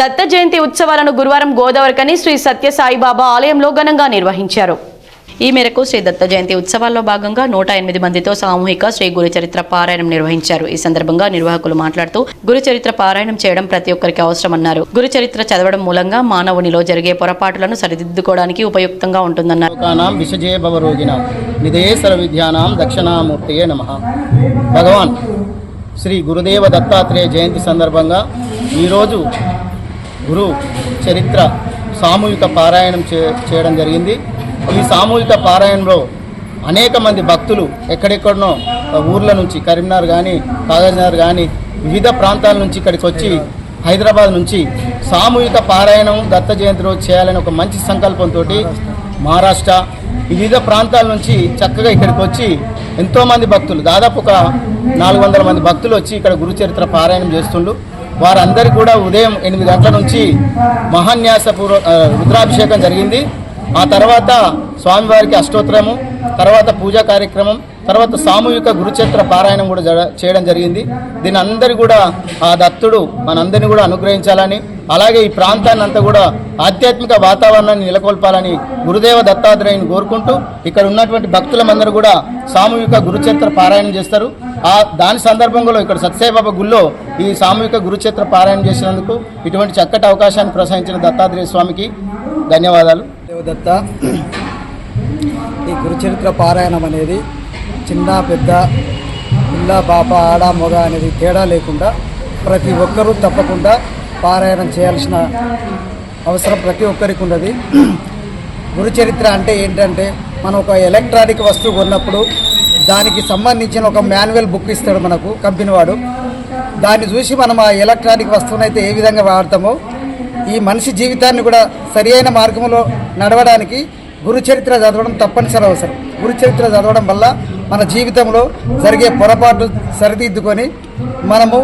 దత్త జయంతి ఉత్సవాలను గురువారం గోదావరికని శ్రీ సత్య సాయిబాబా ఆలయంలో ఘనంగా నిర్వహించారు. ఈ మేరకు శ్రీ దత్త జయంతి ఉత్సవాల్లో భాగంగా నూట ఎనిమిది మందితో సామూహిక శ్రీ గురుచరిత్ర పారాయణం నిర్వహించారు. ఈ సందర్భంగా నిర్వాహకులు మాట్లాడుతూ గురుచరిత్ర పారాయణం చేయడం ప్రతి ఒక్కరికి అవసరమన్నారు. గురుచరిత్ర చదవడం మూలంగా మానవునిలో జరిగే పొరపాటులను సరిదిద్దుకోవడానికి ఉపయుక్తంగా ఉంటుందన్నారు. భగవాన్ శ్రీ గురుదేవ దత్తాత్రేయ జయంతి సందర్భంగా ఈరోజు గురు చరిత్ర సామూహిక పారాయణం చే చేయడం జరిగింది. ఈ సామూహిక పారాయణంలో అనేక మంది భక్తులు ఎక్కడెక్కడనో ఊర్ల నుంచి కరీంనగర్ కానీ కాగజ్నగర్ కానీ వివిధ ప్రాంతాల నుంచి ఇక్కడికి వచ్చి హైదరాబాద్ నుంచి సామూహిక పారాయణం దత్త జయంతి రోజు చేయాలని ఒక మంచి సంకల్పంతో మహారాష్ట్ర వివిధ ప్రాంతాల నుంచి చక్కగా ఇక్కడికి వచ్చి ఎంతోమంది భక్తులు దాదాపు ఒక నాలుగు వందల మంది భక్తులు వచ్చి ఇక్కడ గురు చరిత్ర పారాయణం చేస్తుండ్రు. వారందరికీ కూడా ఉదయం ఎనిమిది గంటల నుంచి మహాన్యాసపూర్వ రుద్రాభిషేకం జరిగింది. ఆ తర్వాత స్వామివారికి అష్టోత్తరము తర్వాత పూజా కార్యక్రమం తర్వాత సామూహిక గురుచరిత్ర పారాయణం కూడా చేయడం జరిగింది. దీని అందరి కూడా ఆ దత్తుడు మనందరినీ కూడా అనుగ్రహించాలని అలాగే ఈ ప్రాంతాన్ని అంతా కూడా ఆధ్యాత్మిక వాతావరణాన్ని నెలకొల్పాలని గురుదేవ దత్తాత్రేయుని కోరుకుంటూ ఇక్కడ ఉన్నటువంటి భక్తులమందరూ కూడా సామూహిక గురుచరిత్ర పారాయణం చేస్తారు. ఆ దాని సందర్భంలో ఇక్కడ సత్యసాయిబాబా గుళ్ళో ఈ సామూహిక గురుచరిత్ర పారాయణం చేసినందుకు ఇటువంటి చక్కటి అవకాశాన్ని ప్రసాదించిన దత్తాత్రేయ స్వామికి ధన్యవాదాలు. దేవదత్త ఈ గురుచరిత్ర పారాయణం అనేది చిన్న పెద్ద పిల్ల పాప ఆడ మొగ అనేది తేడా లేకుండా ప్రతి ఒక్కరూ తప్పకుండా పారాయణం చేయాల్సిన అవసరం ప్రతి ఒక్కరికి ఉన్నది. గురుచరిత్ర అంటే ఏంటంటే మనం ఒక ఎలక్ట్రానిక్ వస్తువు కొన్నప్పుడు దానికి సంబంధించిన ఒక మాన్యువల్ బుక్ ఇస్తాడు మనకు కంపెనీ వాడు దాన్ని చూసి మనం ఆ ఎలక్ట్రానిక్ వస్తువుని అయితే ఏ విధంగా వాడతామో ఈ మనిషి జీవితాన్ని కూడా సరియైన మార్గంలో నడవడానికి గురుచరిత్ర చదవడం తప్పనిసరి అవసరం. గురుచరిత్ర చదవడం వల్ల మన జీవితంలో జరిగే పొరపాట్లు సరిదిద్దుకొని మనము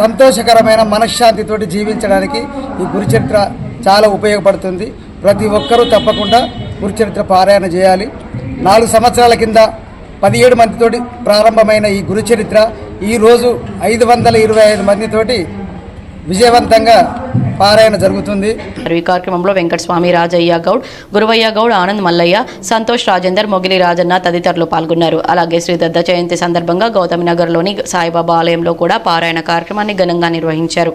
సంతోషకరమైన మనశ్శాంతితోటి జీవించడానికి ఈ గురుచరిత్ర చాలా ఉపయోగపడుతుంది. ప్రతి ఒక్కరూ తప్పకుండా గురుచరిత్ర పారాయణ చేయాలి. నాలుగు సంవత్సరాల కింద పదిహేడు మందితోటి ప్రారంభమైన ఈ గురు చరిత్ర ఈరోజు ఐదు వందల ఇరవై ఐదు మందితోటి విజయవంతంగా పారాయణ జరుగుతుంది. ఈ కార్యక్రమంలో వెంకటస్వామి రాజయ్య గౌడ్ గురువయ్య గౌడ్ ఆనంద్ మల్లయ్య సంతోష్ రాజేందర్ మొగిలి రాజన్న తదితరులు పాల్గొన్నారు. అలాగే శ్రీ దత్త జయంతి సందర్భంగా గౌతమి నగర్లోని సాయిబాబా ఆలయంలో కూడా పారాయణ కార్యక్రమాన్ని ఘనంగా నిర్వహించారు.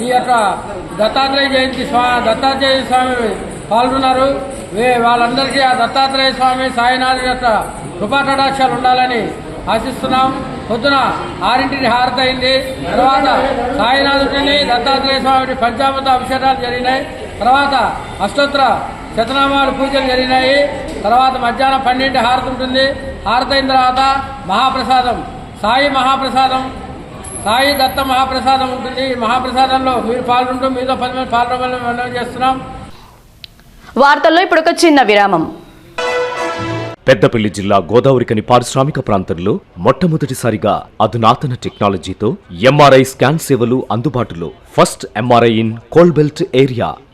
ఈ యొక్క దత్తాత్రేయ జయంతి స్వా దత్తాత్రేయ స్వామి పాల్గొన్నారు. వే- వాళ్ళందరికీ ఆ దత్తాత్రేయ స్వామి సాయినాథ్ యొక్క కృపాకటాక్షాలు ఉండాలని ఆశిస్తున్నాం. పొద్దున ఆరింటిని హారత అయింది. తర్వాత సాయినాథుడిని దత్తాత్రేయ స్వామి పంచామృత అభిషేకాలు జరిగినాయి. తర్వాత అష్టోత్తర శతనామాలు పూజలు జరిగినాయి. తర్వాత మధ్యాహ్నం పన్నెండు హారతి ఉంటుంది. హారతి అయిన తర్వాత మహాప్రసాదం సాయి మహాప్రసాదం సాయి దత్త మహాప్రసాదం ఉంటుంది. మహాప్రసాదంలో మీరు పాల్గొంటూ మీతో పది మంది పాల్గొనాలని మనం చేస్తున్నాం. వార్తల్లో ఇప్పుడు ఒక చిన్న విరామం. పెద్దపల్లి జిల్లా గోదావరికని పారిశ్రామిక ప్రాంతంలో మొట్టమొదటిసారిగా అధునాతన టెక్నాలజీతో ఎంఆర్ఐ స్కాన్ సేవలు అందుబాటులో. First MRI in coal belt area.